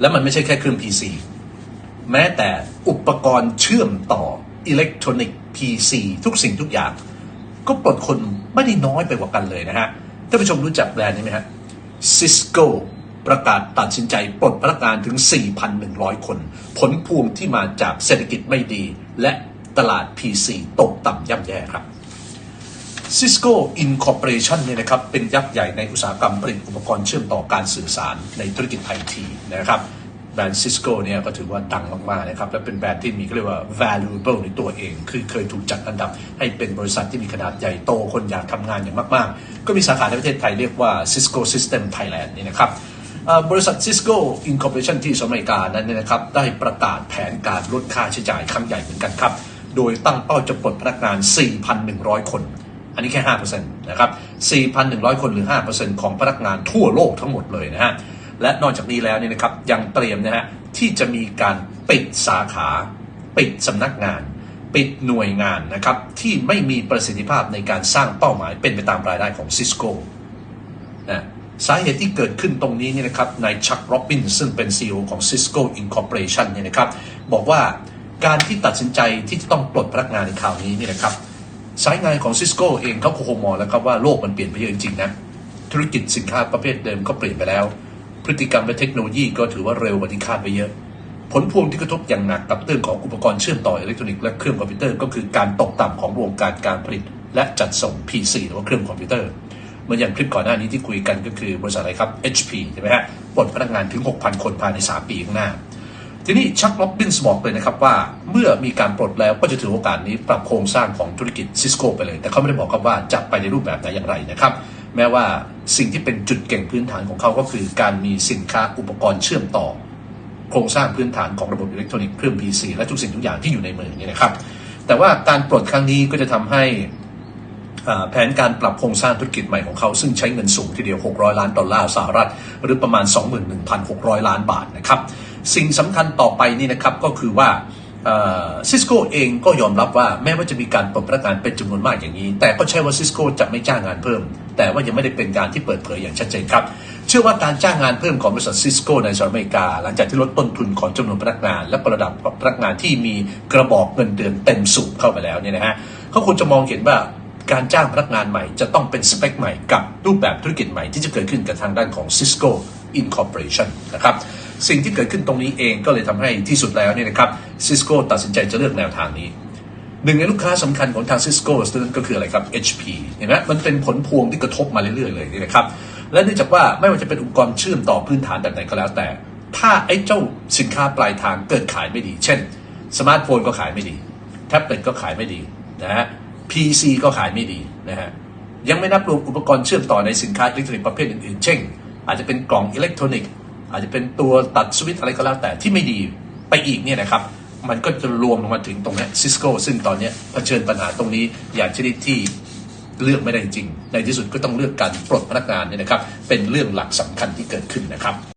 และมันไม่ใช่แค่เครื่อง PC แม้แต่อุปกรณ์เชื่อมต่ออิเล็กทรอนิกส์ PC ทุกสิ่งทุกอย่าง ก็ปลดคนไม่ได้น้อยไปกว่ากันเลยนะฮะท่านผู้ชมรู้จักแบรนด์นี้ไหมฮะ Cisco ประกาศตัดสินใจปลดพนักงานถึง 4,100 คน ผลพวงที่มาจากเศรษฐกิจไม่ดี และตลาด PC ตกต่ำย่ำแย่ครับ Cisco Incorporation เนี่ยนะครับเป็นยักษ์ใหญ่ในอุตสาหกรรมผลิตอุปกรณ์เชื่อมต่อการสื่อสารในธุรกิจไอทีนะครับแบรนด์ Cisco เนี่ยก็ถือว่าดังมากๆนะครับและเป็นแบรนด์ที่มีเขาเรียกว่า valuable ในตัวเอง คือเคยถูกจัดอันดับ ให้เป็นบริษัทที่มีขนาดใหญ่โตคนอยากทำงานอย่างมากๆ ก็มีสาขาในประเทศไทยเรียกว่า Cisco System Thailand นี่นะครับบริษัท Cisco Incorporation ที่สหรัฐอเมริกานั้นนะครับได้ประกาศแผนการลดค่าใช้จ่ายครั้งใหญ่เหมือนกันครับ โดยตั้งเป้าจะปลดพนักงาน 4,100 คน อันนี้แค่5%นะครับ4,100คนหรือ5%ของพนักงานทั่วโลกทั้งหมดเลยนะฮะและนอกจากนี้แล้วเนี่ยนะครับยังเตรียมนะฮะที่จะมีการปิดสาขา ปิดสำนักงาน ปิดหน่วยงานนะครับที่ไม่มีประสิทธิภาพในการสร้างเป้าหมายเป็นไปตามรายได้ของซิสโก้นะสาเหตุที่เกิดขึ้นตรงนี้เนี่ยนะครับนายชักโรบินซึ่งเป็น CEO ของ Cisco Incorporation เนี่ยนะครับบอกว่าการที่ตัดสินใจที่จะต้องปลดพนักงานในคราวนี้เนี่ยนะครับ สายงานของซิสโก้เองเขาคงมองแล้วครับว่าโลกมันเปลี่ยนไปเยอะจริงๆนะ ธุรกิจสินค้าประเภทเดิมก็เปลี่ยนไปแล้ว พฤติกรรมและเทคโนโลยีก็ถือว่าเร็วกว่าที่คาดไปเยอะ ผลพวงที่กระทบอย่างหนักกับเรื่องของอุปกรณ์เชื่อมต่ออิเล็กทรอนิกส์และเครื่องคอมพิวเตอร์ก็คือการตกต่ำของวงการการผลิต และจัดส่ง PC หรือว่าเครื่องคอมพิวเตอร์เหมือนอย่างคลิปก่อนหน้านี้ที่คุยกันก็คือบริษัทอะไรครับ HP ใช่ไหมฮะปลดพนักงานถึง 6,000 คนภายใน 3 ปีข้างหน้า ทีนี้ชักล็อบบินส์บอกเลยนะครับว่าเมื่อมีการปลดแล้วก็จะถือโอกาสนี้ปรับโครงสร้างของธุรกิจซิสโก้ไปเลย แต่เขาไม่ได้บอกครับว่าจะไปในรูปแบบไหนอย่างไรนะครับ แม้ว่าสิ่งที่เป็นจุดเก่งพื้นฐานของเขาก็คือการมีสินค้าอุปกรณ์เชื่อมต่อ โครงสร้างพื้นฐานของระบบอิเล็กทรอนิกส์เครื่อง PC และทุกสิ่งทุกอย่างที่อยู่ในมือนี่นะครับ แต่ว่าการปลดครั้งนี้ก็จะทำให้แผนการปรับโครงสร้างธุรกิจใหม่ของเขา ซึ่งใช้เงินสูงทีเดียว 600 ล้านดอลลาร์สหรัฐ หรือประมาณ 21,600 ล้านบาทนะครับ สิ่งสำคัญต่อไปนี่นะครับก็คือว่าซิสโก้เองก็ยอมรับว่าแม้ว่าจะมีการปลดพนักงานเป็นจำนวนมากอย่างนี้ แต่ก็ใช่ว่าซิสโก้จะไม่จ้างงานเพิ่ม แต่ว่ายังไม่ได้เป็นการที่เปิดเผยอย่างชัดเจนครับ เชื่อว่าการจ้างงานเพิ่มของบริษัทซิสโก้ในสหรัฐอเมริกา หลังจากที่ลดต้นทุนของจำนวนพนักงาน และประดับพนักงานที่มีกระบอกเงินเดือนเต็มสูบเข้าไปแล้วเนี่ยนะฮะเขาควรจะมองเห็นว่าการจ้างพนักงานใหม่จะต้องเป็นสเปคใหม่กับรูปแบบธุรกิจใหม่ที่จะเกิดขึ้นกับทางด้านของ Cisco Incorporation นะครับ สิ่งที่เกิดขึ้นตรงนี้เองก็เลยทำให้ที่สุดแล้วเนี่ยนะครับ Cisco ตัดสินใจจะเลือกแนวทางนี้หนึ่งในลูกค้าสำคัญของทาง Cisco นั่นก็คืออะไรครับ HP เห็นไหมมันเป็นผลพวงที่กระทบมาเรื่อยๆเลยนี่นะครับและเนื่องจากว่าไม่ว่าจะเป็นอุปกรณ์เชื่อมต่อพื้นฐานแบบไหนก็แล้วแต่ ถ้าไอ้เจ้าสินค้าปลายทางเกิดขายไม่ดี เช่นสมาร์ทโฟนก็ขายไม่ดีแท็บเล็ตก็ขายไม่ดีนะฮะ PC ก็ขายไม่ดีนะฮะยังไม่นับรวมอุปกรณ์เชื่อมต่อในสินค้าอิเล็กทรอนิกส์ประเภทอื่นๆ เช่น อาจจะเป็นกล่องอิเล็กทรอนิกส์ อาจจะเป็นตัวตัดสวิตอะไรก็แล้วแต่ที่ไม่ดีไปอีกเนี่ยนะครับ มันก็จะรวมลงมาถึงตรงนี้ซิสโก้ซึ่งตอนนี้เผชิญปัญหาตรงนี้อย่างชนิดที่เลือกไม่ได้จริง ในที่สุดก็ต้องเลือกการปลดพนักงานเนี่ยนะครับ เป็นเรื่องหลักสำคัญที่เกิดขึ้นนะครับ